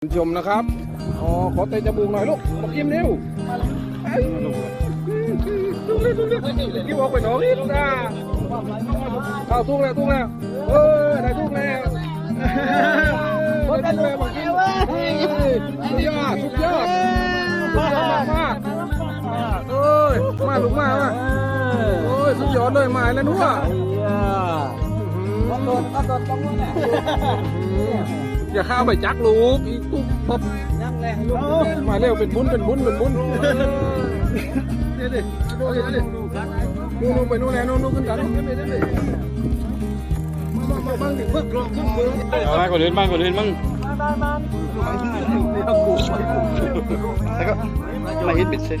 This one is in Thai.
คุณผู้ชมนะครับอ๋อขอเตะจมูกหน่อยลูกมากินเร็วเอ้ยตุ้งเลยตุ้งเลยกิ้วออกไปหนองอีกนะเข้าตุ้งแล้วตุ้งแล้วเออได้ตุ้งแล้วได้ตุ้งแล้วมากินเฮ้ยสุดยอดสุดยอดสุดยอดมากมากเอ้ยมาลูกมามาโอ้ยสุดยอดเลยมาแล้วนัวโดนก็โดนตรงนู้นแหละ อย่าข้าวไปจักลูกอีกตุ๊บปั๊บนั่งเลยลูกมาเร็วเป็นบุญเป็นบุญเป็นบุญเดี๋ยวดิดูดิดูดินู่นนู่นไปนู่นแล้วนู่นนู่นขึ้นกันนู่นขึ้นไปเดี๋ยวดิมามาบ้างดิเพิ่งกรองเพิ่งเพิ่งเอามาคนอื่นบ้างคนอื่นบ้างแล้วก็มาฮิตบิดเซ็ต